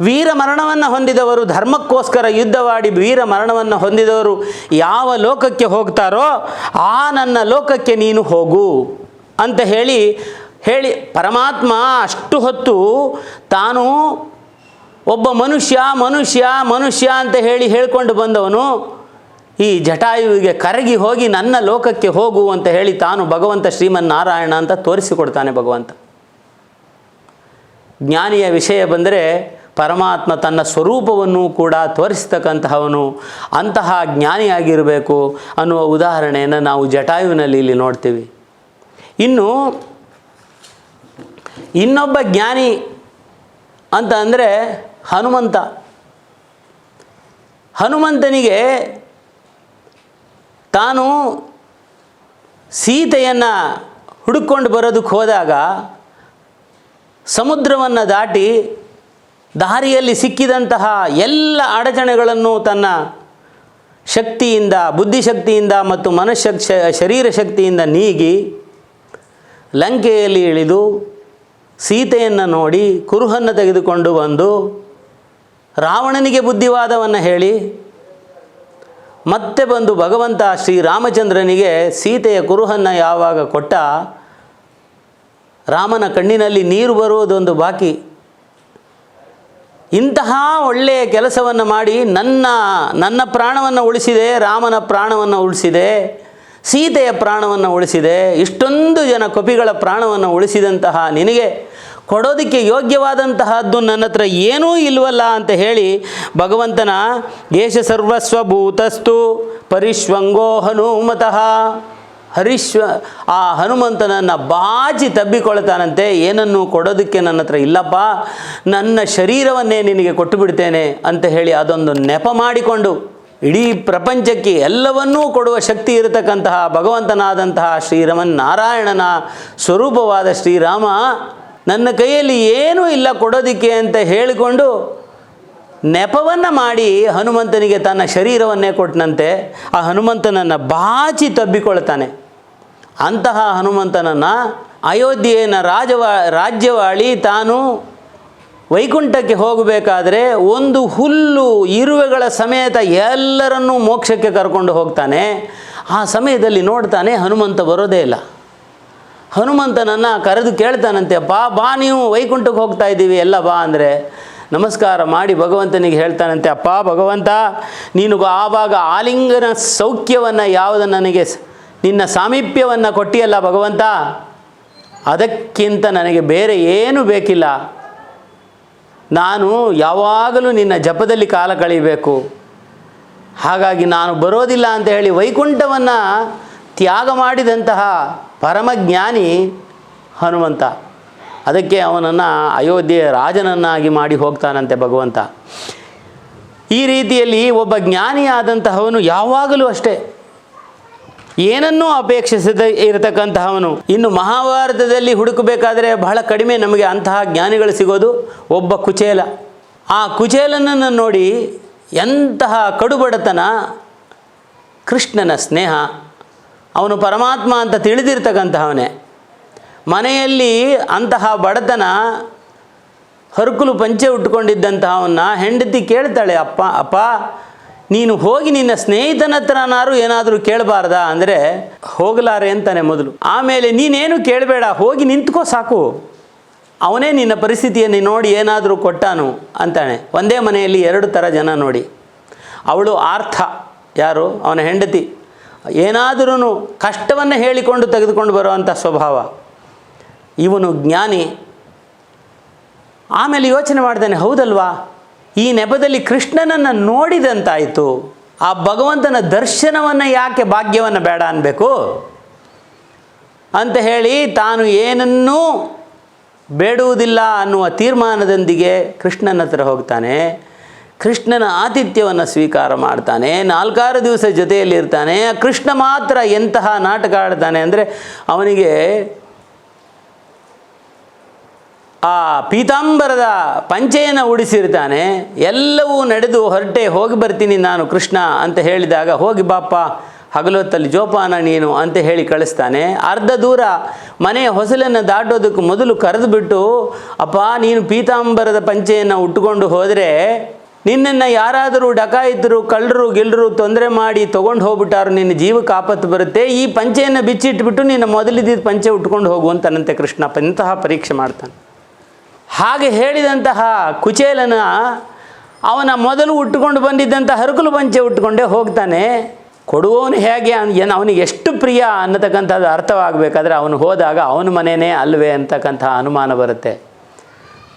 ವೀರ ಮರಣವನ್ನು ಹೊಂದಿದವರು, ಧರ್ಮಕ್ಕೋಸ್ಕರ ಯುದ್ಧವಾಡಿ ವೀರ ಮರಣವನ್ನು ಹೊಂದಿದವರು ಯಾವ ಲೋಕಕ್ಕೆ ಹೋಗ್ತಾರೋ ಆ ನನ್ನ ಲೋಕಕ್ಕೆ ನೀನು ಹೋಗು ಅಂತ ಹೇಳಿ ಹೇಳಿ ಪರಮಾತ್ಮ ಅಷ್ಟು ಹೊತ್ತು ತಾನು ಒಬ್ಬ ಮನುಷ್ಯ ಮನುಷ್ಯ ಮನುಷ್ಯ ಅಂತ ಹೇಳಿ ಹೇಳ್ಕೊಂಡು ಬಂದವನು. ಈ ಜಟಾಯುವಿಗೆ ಕರಗಿ ಹೋಗಿ ನನ್ನ ಲೋಕಕ್ಕೆ ಹೋಗು ಅಂತ ಹೇಳಿ ತಾನು ಭಗವಂತ ಶ್ರೀಮನ್ನಾರಾಯಣ ಅಂತ ತೋರಿಸಿಕೊಡ್ತಾನೆ ಭಗವಂತ. ಜ್ಞಾನಿಯ ವಿಷಯ ಬಂದರೆ ಪರಮಾತ್ಮ ತನ್ನ ಸ್ವರೂಪವನ್ನು ಕೂಡ ತೋರಿಸ್ತಕ್ಕಂತಹವನು, ಅಂತಹ ಜ್ಞಾನಿಯಾಗಿರಬೇಕು ಅನ್ನುವ ಉದಾಹರಣೆಯನ್ನು ನಾವು ಜಟಾಯುವಿನಲ್ಲಿ ಇಲ್ಲಿ ನೋಡ್ತೀವಿ. ಇನ್ನು ಇನ್ನೊಬ್ಬ ಜ್ಞಾನಿ ಅಂತ ಅಂದರೆ ಹನುಮಂತ. ಹನುಮಂತನಿಗೆ ತಾನು ಸೀತೆಯನ್ನು ಹುಡುಕೊಂಡು ಬರೋದಕ್ಕೆ ಹೋದಾಗ ಸಮುದ್ರವನ್ನು ದಾಟಿ ದಾರಿಯಲ್ಲಿ ಸಿಕ್ಕಿದಂತಹ ಎಲ್ಲ ಅಡಚಣೆಗಳನ್ನು ತನ್ನ ಶಕ್ತಿಯಿಂದ, ಬುದ್ಧಿಶಕ್ತಿಯಿಂದ ಮತ್ತು ಮನಃಶಕ್ ಶರೀರ ಶಕ್ತಿಯಿಂದ ನೀಗಿ ಲಂಕೆಯಲ್ಲಿ ಇಳಿದು ಸೀತೆಯನ್ನು ನೋಡಿ ಕುರುಹನ್ನು ತೆಗೆದುಕೊಂಡು ಬಂದು ರಾವಣನಿಗೆ ಬುದ್ಧಿವಾದವನ್ನು ಹೇಳಿ ಮತ್ತೆ ಬಂದು ಭಗವಂತ ಶ್ರೀರಾಮಚಂದ್ರನಿಗೆ ಸೀತೆಯ ಕುರುಹನ್ನು ಯಾವಾಗ ಕೊಟ್ಟ, ರಾಮನ ಕಣ್ಣಿನಲ್ಲಿ ನೀರು ಬರುವುದೊಂದು ಬಾಕಿ. ಇಂತಹ ಒಳ್ಳೆಯ ಕೆಲಸವನ್ನು ಮಾಡಿ ನನ್ನ ನನ್ನ ಪ್ರಾಣವನ್ನು ಉಳಿಸಿದೆ, ರಾಮನ ಪ್ರಾಣವನ್ನು ಉಳಿಸಿದೆ, ಸೀತೆಯ ಪ್ರಾಣವನ್ನು ಉಳಿಸಿದೆ, ಇಷ್ಟೊಂದು ಜನ ಕಪಿಗಳ ಪ್ರಾಣವನ್ನು ಉಳಿಸಿದಂತಹ ನಿನಗೆ ಕೊಡೋದಕ್ಕೆ ಯೋಗ್ಯವಾದಂತಹದ್ದು ನನ್ನ ಹತ್ರ ಏನೂ ಇಲ್ವಲ್ಲ ಅಂತ ಹೇಳಿ ಭಗವಂತನ, ಏಷ ಸರ್ವಸ್ವಭೂತಸ್ತು ಪರಿಶ್ವಂಗೋ ಹನುಮತಃ. ಹರಿಶ್ವ, ಆ ಹನುಮಂತನನ್ನು ಬಾಚಿ ತಬ್ಬಿಕೊಳ್ತಾನಂತೆ, ಏನನ್ನು ಕೊಡೋದಕ್ಕೆ ನನ್ನ ಹತ್ರ ಇಲ್ಲಪ್ಪ, ನನ್ನ ಶರೀರವನ್ನೇ ನಿನಗೆ ಕೊಟ್ಟು ಬಿಡ್ತೇನೆ ಅಂತ ಹೇಳಿ ಅದೊಂದು ನೆಪ ಮಾಡಿಕೊಂಡು, ಇಡೀ ಪ್ರಪಂಚಕ್ಕೆ ಎಲ್ಲವನ್ನೂ ಕೊಡುವ ಶಕ್ತಿ ಇರತಕ್ಕಂತಹ ಭಗವಂತನಾದಂತಹ ಶ್ರೀರಮನ್ ನಾರಾಯಣನ ಸ್ವರೂಪವಾದ ಶ್ರೀರಾಮ ನನ್ನ ಕೈಯಲ್ಲಿ ಏನೂ ಇಲ್ಲ ಕೊಡೋದಿಕ್ಕೆ ಅಂತ ಹೇಳಿಕೊಂಡು ನೆಪವನ್ನು ಮಾಡಿ ಹನುಮಂತನಿಗೆ ತನ್ನ ಶರೀರವನ್ನೇ ಕೊಟ್ಟನಂತೆ ಆ ಹನುಮಂತನನ್ನು ಬಾಚಿ ತಬ್ಬಿಕೊಳ್ತಾನೆ. ಅಂತಹ ಹನುಮಂತನನ್ನು ಅಯೋಧ್ಯೆಯನ್ನು ರಾಜವಾ, ರಾಜ್ಯವಾಳಿ ತಾನು ವೈಕುಂಠಕ್ಕೆ ಹೋಗಬೇಕಾದ್ರೆ ಒಂದು ಹುಲ್ಲು, ಇರುವೆಗಳ ಸಮೇತ ಎಲ್ಲರನ್ನೂ ಮೋಕ್ಷಕ್ಕೆ ಕರ್ಕೊಂಡು ಹೋಗ್ತಾನೆ. ಆ ಸಮಯದಲ್ಲಿ ನೋಡ್ತಾನೆ ಹನುಮಂತ ಬರೋದೇ ಇಲ್ಲ. ಹನುಮಂತನನ್ನು ಕರೆದು ಕೇಳ್ತಾನಂತೆ, ಬಾ ಬಾ, ನೀವು ವೈಕುಂಠಕ್ಕೆ ಹೋಗ್ತಾ ಇದ್ದೀವಿ. ಎಲ್ಲ ಬಾ, ಅಂದರೆ ನಮಸ್ಕಾರ ಮಾಡಿ ಭಗವಂತನಿಗೆ ಹೇಳ್ತಾನಂತೆ, ಅಪ್ಪ, ಭಗವಂತ, ನೀನು ಆವಾಗ ಆಲಿಂಗನ ಸೌಖ್ಯವನ್ನು ಯಾವುದು ನನಗೆ ನಿನ್ನ ಸಾಮೀಪ್ಯವನ್ನು ಕೊಟ್ಟಿಯಲ್ಲ ಭಗವಂತ? ಅದಕ್ಕಿಂತ ನನಗೆ ಬೇರೆ ಏನು ಬೇಕಿಲ್ಲ? ನಾನು ಯಾವಾಗಲೂ ನಿನ್ನ ಜಪದಲ್ಲಿ ಕಾಲ ಕಳೀಬೇಕು. ಹಾಗಾಗಿ ನಾನು ಬರೋದಿಲ್ಲ ಅಂತ ಹೇಳಿ ವೈಕುಂಠವನ್ನು ತ್ಯಾಗ ಮಾಡಿದಂತಹ ಪರಮಜ್ಞಾನಿ ಹನುಮಂತ. ಅದಕ್ಕೆ ಅವನನ್ನು ಅಯೋಧ್ಯೆಯ ರಾಜನನ್ನಾಗಿ ಮಾಡಿ ಹೋಗ್ತಾನಂತೆ ಭಗವಂತ. ಈ ರೀತಿಯಲ್ಲಿ ಒಬ್ಬ ಜ್ಞಾನಿಯಾದಂತಹವನು ಯಾವಾಗಲೂ ಅಷ್ಟೇ. ಏನನ್ನೂ ಅಪೇಕ್ಷಿಸದೆ ಇರತಕ್ಕಂತಹವನು. ಇನ್ನು ಮಹಾಭಾರತದಲ್ಲಿ ಹುಡುಕಬೇಕಾದರೆ ಬಹಳ ಕಡಿಮೆ ನಮಗೆ ಅಂತಹ ಜ್ಞಾನಿಗಳು ಸಿಗೋದು ಒಬ್ಬ ಕುಚೇಲ. ಆ ಕುಚೇಲನನ್ನು ನೋಡಿ ಎಂತಹ ಕಡುಬಡತನ, ಕೃಷ್ಣನ ಸ್ನೇಹ ಅವನು ಪರಮಾತ್ಮ ಅಂತ ತಿಳಿದಿರ್ತಕ್ಕಂತಹವನೇ. ಮನೆಯಲ್ಲಿ ಅಂತಹ ಬಡತನ ಹರ್ಕುಲು ಪಂಚೆ ಉಟ್ಕೊಂಡಿದ್ದಂತಹವನ್ನ ಹೆಂಡತಿ ಕೇಳ್ತಾಳೆ, ಅಪ್ಪ ಅಪ್ಪ, ನೀನು ಹೋಗಿ ನಿನ್ನ ಸ್ನೇಹಿತನ ಹತ್ರನಾರು ಏನಾದರೂ ಕೇಳಬಾರ್ದಾ? ಅಂದರೆ, ಹೋಗಲಾರೆ ಅಂತಾನೆ ಮೊದಲು. ಆಮೇಲೆ, ನೀನೇನು ಕೇಳಬೇಡ, ಹೋಗಿ ನಿಂತ್ಕೋ ಸಾಕು. ಅವನೇ ನಿನ್ನ ಪರಿಸ್ಥಿತಿಯನ್ನು ನೋಡಿ ಏನಾದರೂ ಕೊಟ್ಟಾನು ಅಂತಾನೆ. ಒಂದೇ ಮನೆಯಲ್ಲಿ ಎರಡು ಥರ ಜನ ನೋಡಿ. ಅವಳು ಆರ್ಥ. ಯಾರು? ಅವನ ಹೆಂಡತಿ. ಏನಾದರೂ ಕಷ್ಟವನ್ನು ಹೇಳಿಕೊಂಡು ತೆಗೆದುಕೊಂಡು ಬರುವಂಥ ಸ್ವಭಾವ. ಇವನು ಜ್ಞಾನಿ. ಆಮೇಲೆ ಯೋಚನೆ ಮಾಡ್ತಾನೆ ಹೌದಲ್ವಾ? ಈ ನೆಪದಲ್ಲಿ ಕೃಷ್ಣನನ್ನು ನೋಡಿದಂತಾಯಿತು. ಆ ಭಗವಂತನ ದರ್ಶನವನ್ನು ಯಾಕೆ ಭಾಗ್ಯವನ್ನು ಬೇಡ ಅನ್ಬೇಕು? ಅಂತ ಹೇಳಿ ತಾನು ಏನನ್ನೂ ಬೇಡುವುದಿಲ್ಲ ಅನ್ನುವ ತೀರ್ಮಾನದೊಂದಿಗೆ ಕೃಷ್ಣನ ಹತ್ರ ಹೋಗ್ತಾನೆ. ಕೃಷ್ಣನ ಆತಿಥ್ಯವನ್ನು ಸ್ವೀಕಾರ ಮಾಡ್ತಾನೆ, ನಾಲ್ಕಾರು ದಿವಸ ಜೊತೆಯಲ್ಲಿ ಇರ್ತಾನೆ ಕೃಷ್ಣ ಮಾತ್ರ ಎಂತಹ ನಾಟಕ ಆಡ್ತಾನೆ ಅಂದರೆ ಅವನಿಗೆ ಆ ಪೀತಾಂಬರದ ಪಂಚೆಯನ್ನು ಉಡಿಸಿರ್ತಾನೆ, ಎಲ್ಲವೂ ನಡೆದು ಹೊರಟೆ ಹೋಗಿ ಬರ್ತೀನಿ ನಾನು ಕೃಷ್ಣ ಅಂತ ಹೇಳಿದಾಗ, ಹೋಗಿ ಬಾಪ್ಪ, ಹಗಲೊತ್ತಲ್ಲಿ ಜೋಪಾನ ನೀನು ಅಂತ ಹೇಳಿ ಕಳಿಸ್ತಾನೆ. ಅರ್ಧ ದೂರ ಮನೆಯ ಹೊಸಲನ್ನು ದಾಟೋದಕ್ಕೆ ಮೊದಲು ಕರೆದು ಬಿಟ್ಟು ಅಪ್ಪ ನೀನು ಪೀತಾಂಬರದ ಪಂಚೆಯನ್ನು ಉಟ್ಕೊಂಡು ಹೋದರೆ ನಿನ್ನನ್ನು ಯಾರಾದರೂ ಡಕಾಯಿತರು ಕಳ್ಳರು ಗಿಲ್ಲರು ತೊಂದರೆ ಮಾಡಿ ತೊಗೊಂಡು ಹೋಗ್ಬಿಟ್ಟಾರು, ನಿನ್ನ ಜೀವಕ್ಕೆ ಆಪತ್ತು ಬರುತ್ತೆ, ಈ ಪಂಚೆಯನ್ನು ಬಿಚ್ಚಿಟ್ಬಿಟ್ಟು ನಿನ್ನ ಮೊದಲಿದ್ದ ಪಂಚೆ ಉಟ್ಕೊಂಡು ಹೋಗು ಕೃಷ್ಣಪ್ಪ. ಕೃಷ್ಣ ಇಂತಹ ಪರೀಕ್ಷೆ ಮಾಡ್ತಾನೆ. ಹಾಗೆ ಹೇಳಿದಂತಹ ಕುಚೇಲನ ಅವನ ಮೊದಲು ಉಟ್ಕೊಂಡು ಬಂದಿದ್ದಂಥ ಹರಕಲು ಪಂಚೆ ಉಟ್ಕೊಂಡೇ ಹೋಗ್ತಾನೆ. ಕೊಡುವವನು ಹೇಗೆ ಏನು ಅವನಿಗೆ ಎಷ್ಟು ಪ್ರಿಯ ಅನ್ನತಕ್ಕಂಥದ್ದು ಅರ್ಥವಾಗಬೇಕಾದ್ರೆ ಅವನು ಹೋದಾಗ ಅವನ ಮನೆಯೇ ಅಲ್ವೇ ಅಂತಕ್ಕಂತಹ ಅನುಮಾನ ಬರುತ್ತೆ.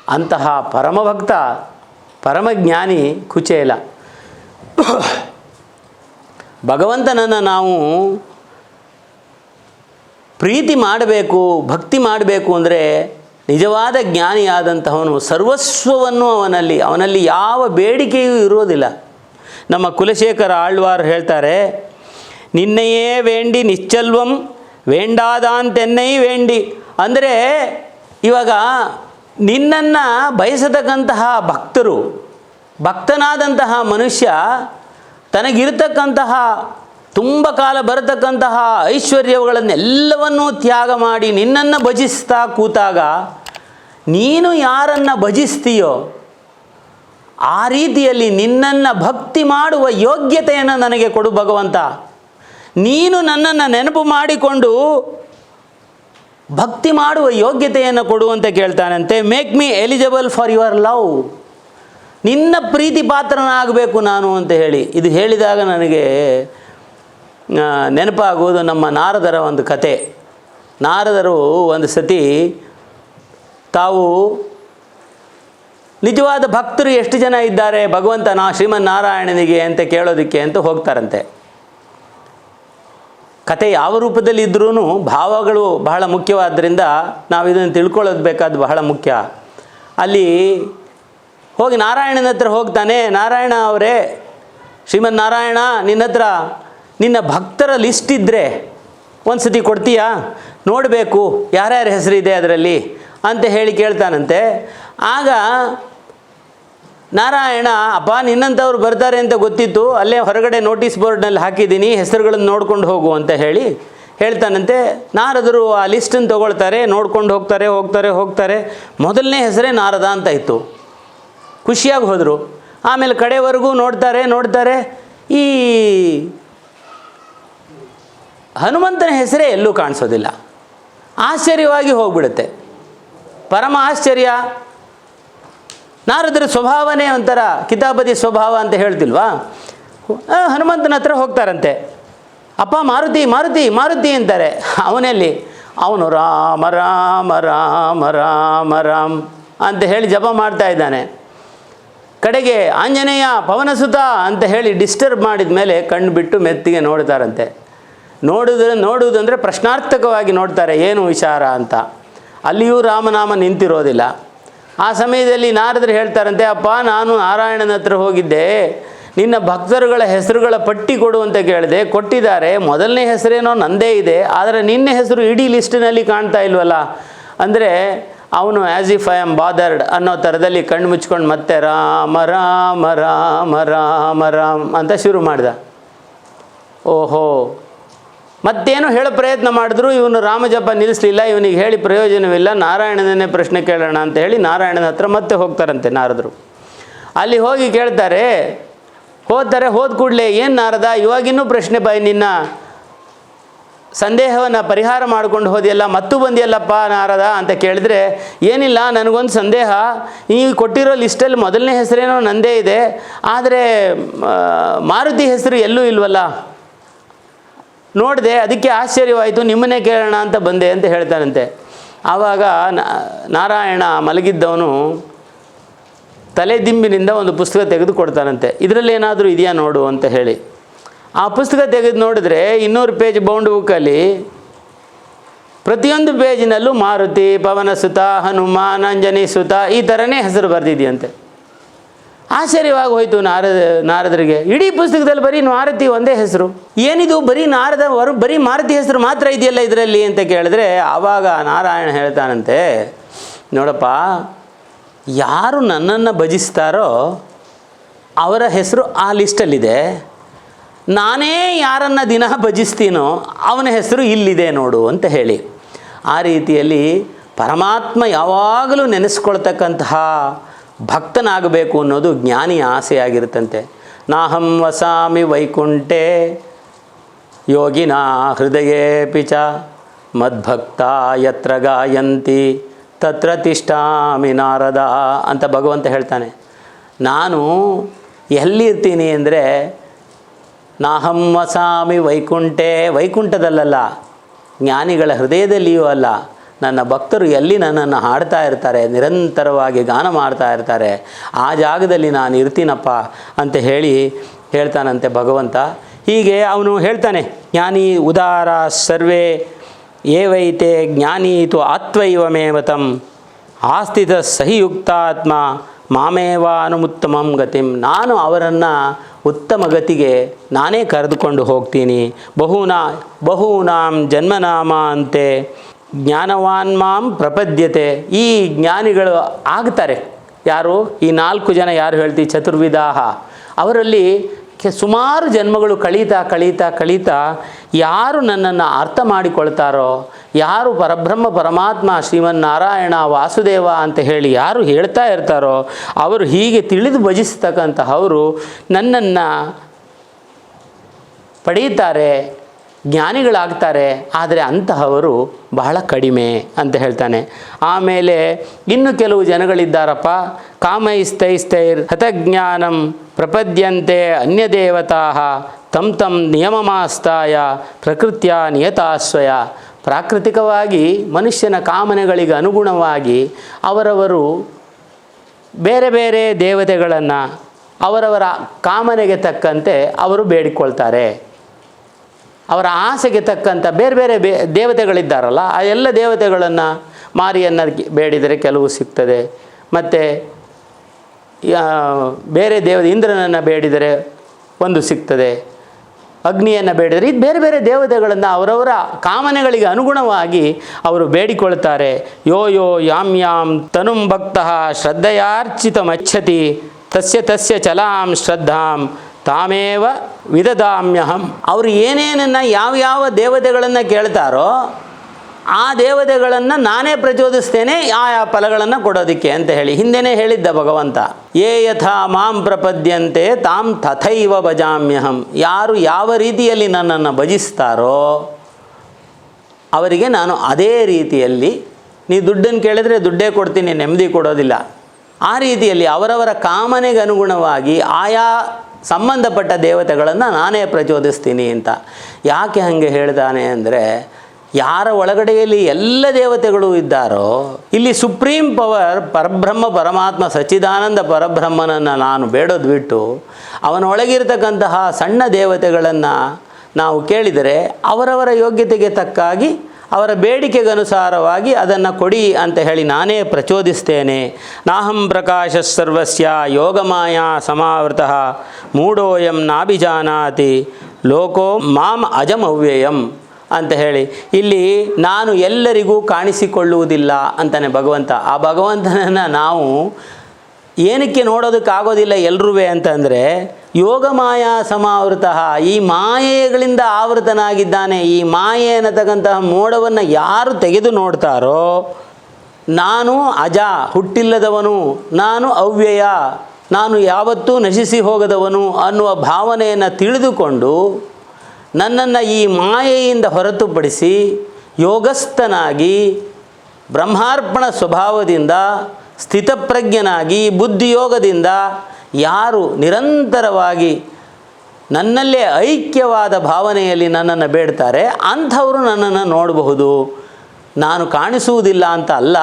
ಅಂತಹ ಪರಮಭಕ್ತ ಪರಮಜ್ಞಾನಿ ಕುಚೇಲ ಭಗವಂತನನ್ನು ನಾವು ಪ್ರೀತಿ ಮಾಡಬೇಕು, ಭಕ್ತಿ ಮಾಡಬೇಕು ಅಂದರೆ ನಿಜವಾದ ಜ್ಞಾನಿಯಾದಂತಹವನು ಸರ್ವಸ್ವವನ್ನು ಅವನಲ್ಲಿ ಅವನಲ್ಲಿ ಯಾವ ಬೇಡಿಕೆಯೂ ಇರೋದಿಲ್ಲ. ನಮ್ಮ ಕುಲಶೇಖರ ಆಳ್ವಾರ್ ಹೇಳ್ತಾರೆ, ನಿನ್ನೆಯೇ ವೇಂಡಿ ನಿಶ್ಚಲ್ವಂ, ವೇಂಡಾದಾಂತೆನ್ನೈ ವೇಂಡಿ. ಅಂದರೆ ಇವಾಗ ನಿನ್ನನ್ನು ಬಯಸತಕ್ಕಂತಹ ಭಕ್ತರು, ಭಕ್ತನಾದಂತಹ ಮನುಷ್ಯ, ತನಗಿರತಕ್ಕಂತಹ, ತುಂಬ ಕಾಲ ಬರತಕ್ಕಂತಹ ಐಶ್ವರ್ಯಗಳನ್ನೆಲ್ಲವನ್ನೂ ತ್ಯಾಗ ಮಾಡಿ ನಿನ್ನನ್ನು ಭಜಿಸ್ತಾ ಕೂತಾಗ, ನೀನು ಯಾರನ್ನು ಭಜಿಸ್ತೀಯೋ, ಆ ರೀತಿಯಲ್ಲಿ ನಿನ್ನನ್ನು ಭಕ್ತಿ ಮಾಡುವ ಯೋಗ್ಯತೆಯನ್ನು ನನಗೆ ಕೊಡು ಭಗವಂತ. ನೀನು ನನ್ನನ್ನು ನೆನಪು ಮಾಡಿಕೊಂಡು ಭಕ್ತಿ ಮಾಡುವ ಯೋಗ್ಯತೆಯನ್ನು ಕೊಡುವಂತೆ ಕೇಳ್ತಾನಂತೆ make me eligible for your love ನಿನ್ನ ಪ್ರೀತಿ ಪಾತ್ರನಾಗಬೇಕು ನಾನು ಅಂತ ಹೇಳಿ. ಇದು ಹೇಳಿದಾಗ ನನಗೆ ನೆನಪಾಗುವುದು ನಮ್ಮ ನಾರದರ ಒಂದು ಕತೆ. ನಾರದರು ಒಂದು ಸತಿ ತಾವು, ನಿಜವಾದ ಭಕ್ತರು ಎಷ್ಟು ಜನ ಇದ್ದಾರೆ? ಭಗವಂತ ನಾ ಶ್ರೀಮನ್ನಾರಾಯಣನಿಗೆ ಅಂತ ಕೇಳೋದಕ್ಕೆ ಅಂತ ಹೋಗ್ತಾರಂತೆ. ಕತೆ ಯಾವ ರೂಪದಲ್ಲಿ ಇದ್ರೂ ಭಾವಗಳು ಬಹಳ ಮುಖ್ಯವಾದ್ದರಿಂದ ನಾವು ಇದನ್ನು ತಿಳ್ಕೊಳ್ಳೋದು ಬೇಕಾದ ಬಹಳ ಮುಖ್ಯ. ಅಲ್ಲಿ ಹೋಗಿ ನಾರಾಯಣನ ಹತ್ರ ಹೋಗ್ತಾನೆ, ನಾರಾಯಣ ಅವರೇ, ಶ್ರೀಮನ್ನಾರಾಯಣ, ನಿನ್ನ ಹತ್ರ ನಿನ್ನ ಭಕ್ತರ ಲಿಸ್ಟ್ ಇದ್ದರೆ ಒಂದು ಸತಿ ಕೊಡ್ತೀಯಾ? ನೋಡಬೇಕು ಯಾರ್ಯಾರ ಹೆಸರಿದೆ ಅದರಲ್ಲಿ? ಅಂತ ಹೇಳಿ ಕೇಳ್ತಾನಂತೆ. ಆಗ ನಾರಾಯಣ ಅಪ್ಪ ನಿನ್ನಂಥವ್ರು ಬರ್ತಾರೆ ಅಂತ ಗೊತ್ತಿತ್ತು. ಅಲ್ಲೇ ಹೊರಗಡೆ ನೋಟಿಸ್ ಬೋರ್ಡ್ನಲ್ಲಿ ಹಾಕಿದ್ದೀನಿ, ಹೆಸರುಗಳನ್ನು ನೋಡ್ಕೊಂಡು ಹೋಗು, ಅಂತ ಹೇಳಿ ಹೇಳ್ತಾನಂತೆ. ನಾರದರು ಆ ಲಿಸ್ಟನ್ನು ತೊಗೊಳ್ತಾರೆ, ನೋಡ್ಕೊಂಡು ಹೋಗ್ತಾರೆ ಹೋಗ್ತಾರೆ ಹೋಗ್ತಾರೆ. ಮೊದಲನೇ ಹೆಸರೇ ನಾರದ ಅಂತ ಇತ್ತು. ಖುಷಿಯಾಗಿ ಹೋದರು. ಆಮೇಲೆ ಕಡೆವರೆಗೂ ನೋಡ್ತಾರೆ ನೋಡ್ತಾರೆ. ಈ ಹನುಮಂತನ ಹೆಸರೇ ಎಲ್ಲೂ ಕಾಣಿಸೋದಿಲ್ಲ. ಆಶ್ಚರ್ಯವಾಗಿ ಹೋಗ್ಬಿಡುತ್ತೆ. ಪರಮ ಆಶ್ಚರ್ಯ. ನಾರದರ ಸ್ವಭಾವನೇ ಒಂಥರ ಕಿತಾಬದಿ ಸ್ವಭಾವ ಅಂತ ಹೇಳ್ತಿಲ್ವಾ? ಹನುಮಂತನ ಹತ್ರ ಹೋಗ್ತಾರಂತೆ. ಅಪ್ಪ, ಮಾರುತಿ ಮಾರುತಿ ಮಾರುತಿ ಅಂತಾರೆ. ಅವನಲ್ಲಿ, ಅವನು ರಾಮ ರಾಮ ರಾಮ ರಾಮ, ರಾಮ್ ಅಂತ ಹೇಳಿ ಜಪ ಮಾಡ್ತಾ ಇದ್ದಾನೆ. ಕಡೆಗೆ ಆಂಜನೇಯ, ಪವನಸುತ ಅಂತ ಹೇಳಿ ಡಿಸ್ಟರ್ಬ್ ಮಾಡಿದ ಮೇಲೆ ಕಣ್ಣು ಬಿಟ್ಟು ಮೆತ್ತಿಗೆ ನೋಡ್ತಾರಂತೆ. ನೋಡಿದ್ರೆ ನೋಡುವುದಂದರೆ ಪ್ರಶ್ನಾರ್ಥಕವಾಗಿ ನೋಡ್ತಾರೆ, ಏನು ವಿಚಾರ ಅಂತ. ಅಲ್ಲಿಯೂ ರಾಮನಾಮ ನಿಂತಿರೋದಿಲ್ಲ. ಆ ಸಮಯದಲ್ಲಿ ನಾರದರು ಹೇಳ್ತಾರಂತೆ, ಅಪ್ಪ, ನಾನು ನಾರಾಯಣನ ಹತ್ರ ಹೋಗಿದ್ದೆ. ನಿನ್ನ ಭಕ್ತರುಗಳ ಹೆಸರುಗಳ ಪಟ್ಟಿ ಕೊಡು ಅಂತ ಕೇಳಿದೆ. ಕೊಟ್ಟಿದ್ದಾರೆ. ಮೊದಲನೇ ಹೆಸರೇನೋ ನಂದೇ ಇದೆ. ಆದರೆ ನಿನ್ನ ಹೆಸರು ಇಡೀ ಲಿಸ್ಟಿನಲ್ಲಿ ಕಾಣ್ತಾ ಇಲ್ವಲ್ಲ? ಅಂದರೆ ಅವನು as if I am bothered ಅನ್ನೋ ಥರದಲ್ಲಿ ಕಣ್ಣು ಮುಚ್ಕೊಂಡು ಮತ್ತೆ ರಾಮ ರಾಮ ರಾಮ ರಾಮ, ರಾಮ್ ಅಂತ ಶುರು ಮಾಡಿದ. ಓಹೋ. ಮತ್ತೇನು ಹೇಳ ಪ್ರಯತ್ನ ಮಾಡಿದ್ರು ಇವನು ರಾಮಜಪ ನಿಲ್ಲಿಸಲಿಲ್ಲ, ಇವನಿಗೆ ಹೇಳಿ ಪ್ರಯೋಜನವಿಲ್ಲ ನಾರಾಯಣನೇ ಪ್ರಶ್ನೆ ಕೇಳೋಣ ಅಂತ ಹೇಳಿ ನಾರಾಯಣನ ಹತ್ರ ಮತ್ತೆ ಹೋಗ್ತಾರಂತೆ ನಾರದರು. ಅಲ್ಲಿ ಹೋಗಿ ಕೇಳ್ತಾರೆ ಹೋದ್ತಾರೆ ಹೋದ ಕೂಡಲೇ, ಏನು ನಾರದ, ಇವಾಗಿನ್ನೂ ಪ್ರಶ್ನೆ ಬಾಯಿ ನಿನ್ನ. ಸಂದೇಹವನ್ನು ಪರಿಹಾರ ಮಾಡ್ಕೊಂಡು ಹೋದಿಯಲ್ಲ, ಮತ್ತೂ ಬಂದಿಯಲ್ಲಪ್ಪ ನಾರದ? ಅಂತ ಕೇಳಿದ್ರೆ, ಏನಿಲ್ಲ, ನನಗೊಂದು ಸಂದೇಹ. ನೀವು ಕೊಟ್ಟಿರೋ ಲಿಸ್ಟಲ್ಲಿ ಮೊದಲನೇ ಹೆಸರೇನೋ ನಂದೇ ಇದೆ. ಆದರೆ ಮಾರುತಿ ಹೆಸರು ಎಲ್ಲೂ ಇಲ್ವಲ್ಲ? ನೋಡಿದೆ ಅದಕ್ಕೆ ಆಶ್ಚರ್ಯವಾಯಿತು, ನಿಮ್ಮನ್ನೇ ಕೇಳೋಣ ಅಂತ ಬಂದೆ ಅಂತ ಹೇಳ್ತಾನಂತೆ ಆವಾಗ ನಾರಾಯಣ ಮಲಗಿದ್ದವನು ತಲೆದಿಂಬಿನಿಂದ ಒಂದು ಪುಸ್ತಕ ತೆಗೆದು ಕೊಡ್ತಾನಂತೆ. ಇದರಲ್ಲಿ ಏನಾದರೂ ಇದೆಯಾ ನೋಡು ಅಂತ ಹೇಳಿ. ಆ ಪುಸ್ತಕ ತೆಗೆದು ನೋಡಿದ್ರೆ ಇನ್ನೂರು ಪೇಜ್ ಬೌಂಡ್ ಬುಕ್ಕಲ್ಲಿ ಪ್ರತಿಯೊಂದು ಪೇಜಿನಲ್ಲೂ ಮಾರುತಿ, ಪವನಸುತ, ಹನುಮಾನ್, ಅಂಜನಿ ಸುತ ಈ ಥರನೇ ಹೆಸರು ಬರೆದಿದೆಯಂತೆ. ಆಶ್ಚರ್ಯವಾಗಿ ಹೋಯಿತು ನಾರದ, ನಾರದರಿಗೆ. ಇಡೀ ಪುಸ್ತಕದಲ್ಲಿ ಬರೀ ಮಾರುತಿ ಒಂದೇ ಹೆಸರು. ಏನಿದು? ಬರೀ ನಾರದ ವರು, ಬರೀ ಮಾರುತಿ ಹೆಸರು ಮಾತ್ರ ಇದೆಯಲ್ಲ ಇದರಲ್ಲಿ ಅಂತ ಕೇಳಿದ್ರೆ ಆವಾಗ ನಾರಾಯಣ ಹೇಳ್ತಾನಂತೆ, ನೋಡಪ್ಪ, ಯಾರು ನನ್ನನ್ನು ಭಜಿಸ್ತಾರೋ ಅವರ ಹೆಸರು ಆ ಲಿಸ್ಟಲ್ಲಿದೆ. ನಾನೇ ಯಾರನ್ನು ದಿನ ಭಜಿಸ್ತೀನೋ ಅವನ ಹೆಸರು ಇಲ್ಲಿದೆ ನೋಡು ಅಂತ ಹೇಳಿ. ಆ ರೀತಿಯಲ್ಲಿ ಪರಮಾತ್ಮ ಯಾವಾಗಲೂ ನೆನೆಸ್ಕೊಳ್ತಕ್ಕಂತಹ ಭಕ್ತನಾಗಬೇಕು ಅನ್ನೋದು ಜ್ಞಾನಿಯ ಆಸೆಯಾಗಿರುತ್ತಂತೆ. ನಾಹಂ ವಸಾಮಿ ವೈಕುಂಠೆ ಯೋಗಿನ ಹೃದಯೇಪಿ ಪಿಚ ಮದ್ಭಕ್ತ ಯತ್ರ ಗಾಯಂತಿ ತತ್ರ ತಿಷ್ಠಾಮಿ ನಾರದ ಅಂತ ಭಗವಂತ ಹೇಳ್ತಾನೆ. ನಾನು ಎಲ್ಲಿರ್ತೀನಿ ಅಂದರೆ ನಾಹಂ ವಸಾಮಿ ವೈಕುಂಠೆ ವೈಕುಂಠದಲ್ಲಲ್ಲ, ಜ್ಞಾನಿಗಳ ಹೃದಯದಲ್ಲಿಯೂ ಅಲ್ಲ. ನನ್ನ ಭಕ್ತರು ಎಲ್ಲಿ ನನ್ನನ್ನು ಹಾಡ್ತಾ ಇರ್ತಾರೆ, ನಿರಂತರವಾಗಿ ಗಾನ ಮಾಡ್ತಾ ಇರ್ತಾರೆ, ಆ ಜಾಗದಲ್ಲಿ ನಾನು ಇರ್ತೀನಪ್ಪ ಅಂತ ಹೇಳಿ ಹೇಳ್ತಾನಂತೆ ಭಗವಂತ. ಹೀಗೆ ಅವನು ಹೇಳ್ತಾನೆ, ಜ್ಞಾನಿ ಉದಾರ ಸರ್ವೇ, ಏವೈತೆ ಜ್ಞಾನೀತು ಆತ್ವೈವಮೇವ ಮೇವತಂ ಆಸ್ಥಿತ ಸಹಿಯುಕ್ತಾತ್ಮ ಮಾಮೇವ ಅನುಮುತ್ತಮಂ ಗತಿಂ. ನಾನು ಅವರನ್ನು ಉತ್ತಮ ಗತಿಗೆ ನಾನೇ ಕರೆದುಕೊಂಡು ಹೋಗ್ತೀನಿ. ಬಹುನಾ, ಬಹೂನಾಂ ಜನ್ಮನಾಮ ಅಂತೆ. ಜ್ಞಾನವಾನ್ ಮಾಂ ಪ್ರಪದ್ಯತೆ. ಈ ಜ್ಞಾನಿಗಳು ಆಗ್ತಾರೆ. ಯಾರು? ಈ ನಾಲ್ಕು ಜನ ಯಾರು ಹೇಳ್ತೀವಿ ಚತುರ್ವಿಧಾಹ. ಅವರಲ್ಲಿ ಸುಮಾರು ಜನ್ಮಗಳು ಕಳೀತಾ ಕಳೀತಾ ಕಳೀತಾ ಯಾರು ನನ್ನನ್ನು ಅರ್ಥ ಮಾಡಿಕೊಳ್ತಾರೋ, ಯಾರು ಪರಬ್ರಹ್ಮ, ಪರಮಾತ್ಮ, ಶ್ರೀಮನ್ನಾರಾಯಣ, ವಾಸುದೇವ ಅಂತ ಹೇಳಿ ಯಾರು ಹೇಳ್ತಾ ಇರ್ತಾರೋ, ಅವರು ಹೀಗೆ ತಿಳಿದು ಭಜಿಸ್ತಕ್ಕಂತಹವರು ನನ್ನನ್ನು ಪಡೀತಾರೆ ಜ್ಞಾನಿಗಳಾಗ್ತಾರೆ, ಆದರೆ ಅಂತಹವರು ಬಹಳ ಕಡಿಮೆ ಅಂತ ಹೇಳ್ತಾನೆ. ಆಮೇಲೆ ಇನ್ನು ಕೆಲವು ಜನಗಳಿದ್ದಾರಪ್ಪ ಕಾಮೈಸ್ತೈಸ್ತೈರ್ ಹತಜ್ಞಾನಂ ಪ್ರಪದ್ಯಂತೆ ಅನ್ಯದೇವತಾ ತಂ ತಂ ನಿಯಮಮಾಸ್ತಾಯ ಪ್ರಕೃತಿಯ ನಿಯತಾಶ್ವಯ ಪ್ರಾಕೃತಿಕವಾಗಿ ಮನುಷ್ಯನ ಕಾಮನೆಗಳಿಗೆ ಅನುಗುಣವಾಗಿ ಅವರವರು ಬೇರೆ ಬೇರೆ ದೇವತೆಗಳನ್ನು, ಅವರವರ ಕಾಮನೆಗೆ ತಕ್ಕಂತೆ ಅವರು ಬೇಡಿಕೊಳ್ತಾರೆ. ಅವರ ಆಸೆಗೆ ತಕ್ಕಂಥ ಬೇರೆ ಬೇರೆ ಬೇ, ದೇವತೆಗಳಿದ್ದಾರಲ್ಲ, ಆ ಎಲ್ಲ ದೇವತೆಗಳನ್ನು ಮಾರಿಯನ್ನು ಬೇಡಿದರೆ ಕೆಲವು ಸಿಗ್ತದೆ. ಮತ್ತು ಬೇರೆ ದೇವ ಇಂದ್ರನನ್ನು ಬೇಡಿದರೆ ಒಂದು ಸಿಗ್ತದೆ. ಅಗ್ನಿಯನ್ನು ಬೇಡಿದರೆ ಇದು ಬೇರೆ ಬೇರೆ ದೇವತೆಗಳನ್ನು ಅವರವರ ಕಾಮನೆಗಳಿಗೆ ಅನುಗುಣವಾಗಿ ಅವರು ಬೇಡಿಕೊಳ್ತಾರೆ. ಯೋ ಯೋ ಯಾಮ್ ಯಾಂ, ತನುಂ ಭಕ್ತಃ ಶ್ರದ್ಧೆಯಾರ್ಚಿತ ಮಚ್ಚತಿ ತಸ್ಯ ತಸ್ಯ ಚಲಾಂ ಶ್ರದ್ಧಾಂ. ತಾಮೇವ ವಿದದಾಮ್ಯಹಂ. ಅವರು ಏನೇನನ್ನು ಯಾವ್ಯಾವ ದೇವತೆಗಳನ್ನು ಕೇಳ್ತಾರೋ ಆ ದೇವತೆಗಳನ್ನು ನಾನೇ ಪ್ರಚೋದಿಸ್ತೇನೆ ಆಯಾ ಫಲಗಳನ್ನು ಕೊಡೋದಕ್ಕೆ ಅಂತ ಹೇಳಿ. ಹಿಂದೆನೇ ಹೇಳಿದ್ದ ಭಗವಂತ ಏ ಯಥಾ ಮಾಂ ಪ್ರಪದ್ಯಂತೆ, ತಾಂ ತಥೈವ ಭಜಾಮ್ಯಹಂ. ಯಾರು ಯಾವ ರೀತಿಯಲ್ಲಿ ನನ್ನನ್ನು ಭಜಿಸ್ತಾರೋ, ಅವರಿಗೆ ನಾನು ಅದೇ ರೀತಿಯಲ್ಲಿ, ನೀ ದುಡ್ಡನ್ನು ಕೇಳಿದರೆ ದುಡ್ಡೇ ಕೊಡ್ತೀನಿ, ನೆಮ್ಮದಿ ಕೊಡೋದಿಲ್ಲ. ಆ ರೀತಿಯಲ್ಲಿ ಅವರವರ ಕಾಮನೆಗೆ ಅನುಗುಣವಾಗಿ ಆಯಾ ಸಂಬಂಧಪಟ್ಟ ದೇವತೆಗಳನ್ನು ನಾನೇ ಪ್ರಚೋದಿಸ್ತೀನಿ ಅಂತ. ಯಾಕೆ ಹಾಗೆ ಹೇಳ್ತಾನೆ ಅಂದರೆ, ಯಾರ ಒಳಗಡೆಯಲ್ಲಿ ಎಲ್ಲ ದೇವತೆಗಳು ಇದ್ದಾರೋ, ಇಲ್ಲಿ ಸುಪ್ರೀಂ ಪವರ್ ಪರಬ್ರಹ್ಮ, ಪರಮಾತ್ಮ ಸಚ್ಚಿದಾನಂದ ಪರಬ್ರಹ್ಮನನ್ನು ನಾನು ಬೇಡೋದು ಬಿಟ್ಟು ಅವನೊಳಗಿರ್ತಕ್ಕಂತಹ ಸಣ್ಣ ದೇವತೆಗಳನ್ನು ನಾವು ಕೇಳಿದರೆ ಅವರವರ ಯೋಗ್ಯತೆಗೆ ತಕ್ಕಾಗಿ ಅವರ ಬೇಡಿಕೆಗನುಸಾರವಾಗಿ ಅದನ್ನು ಕೊಡಿ ಅಂತ ಹೇಳಿ ನಾನೇ ಪ್ರಚೋದಿಸ್ತೇನೆ. ನಾಹಂ ಪ್ರಕಾಶ ಸರ್ವಸ್ಯ ಯೋಗಮಾಯ ಸಮಾವೃತ ಮೂಢೋಯಂ ನಾಭಿಜಾನಾತಿ ಲೋಕೋ ಮಾಂ ಅಜಮವ್ಯಯಂ ಅಂತ ಹೇಳಿ. ಇಲ್ಲಿ ನಾನು ಎಲ್ಲರಿಗೂ ಕಾಣಿಸಿಕೊಳ್ಳುವುದಿಲ್ಲ ಅಂತಾನೆ ಭಗವಂತ. ಆ ಭಗವಂತನನ್ನು ನಾವು ಏನಕ್ಕೆ ನೋಡೋದಕ್ಕಾಗೋದಿಲ್ಲ ಎಲ್ರೂ ಅಂತಂದರೆ ಯೋಗ ಮಾಯಾ ಸಮಾವೃತ ಈ ಮಾಯೆಗಳಿಂದ ಆವೃತನಾಗಿದ್ದಾನೆ. ಈ ಮಾಯೆ ಅನ್ನತಕ್ಕಂತಹ ಮೋಡವನ್ನು ಯಾರು ತೆಗೆದು ನೋಡ್ತಾರೋ, ನಾನು ಅಜ, ಹುಟ್ಟಿಲ್ಲದವನು, ನಾನು ಅವ್ಯಯ, ನಾನು ಯಾವತ್ತೂ ನಶಿಸಿ ಹೋಗದವನು ಅನ್ನುವ ಭಾವನೆಯನ್ನು ತಿಳಿದುಕೊಂಡು ನನ್ನನ್ನು ಈ ಮಾಯೆಯಿಂದ ಹೊರತುಪಡಿಸಿ ಯೋಗಸ್ಥನಾಗಿ ಬ್ರಹ್ಮಾರ್ಪಣ ಸ್ವಭಾವದಿಂದ ಸ್ಥಿತಪ್ರಜ್ಞನಾಗಿ ಬುದ್ಧಿಯೋಗದಿಂದ ಯಾರು ನಿರಂತರವಾಗಿ ನನ್ನಲ್ಲೇ ಐಕ್ಯವಾದ ಭಾವನೆಯಲ್ಲಿ ನನ್ನನ್ನು ಬೇಡ್ತಾರೆ, ಅಂಥವರು ನನ್ನನ್ನು ನೋಡಬಹುದು. ನಾನು ಕಾಣಿಸುವುದಿಲ್ಲ ಅಂತ ಅಲ್ಲ,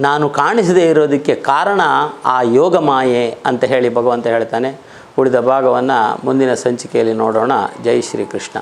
ನಾನು ಕಾಣಿಸದೇ ಇರೋದಕ್ಕೆ ಕಾರಣ ಆ ಯೋಗ ಮಾಯೆ ಅಂತ ಹೇಳಿ ಭಗವಂತ ಹೇಳ್ತಾನೆ. ಉಳಿದ ಭಾಗವನ್ನು ಮುಂದಿನ ಸಂಚಿಕೆಯಲ್ಲಿ ನೋಡೋಣ. ಜೈ ಶ್ರೀಕೃಷ್ಣ.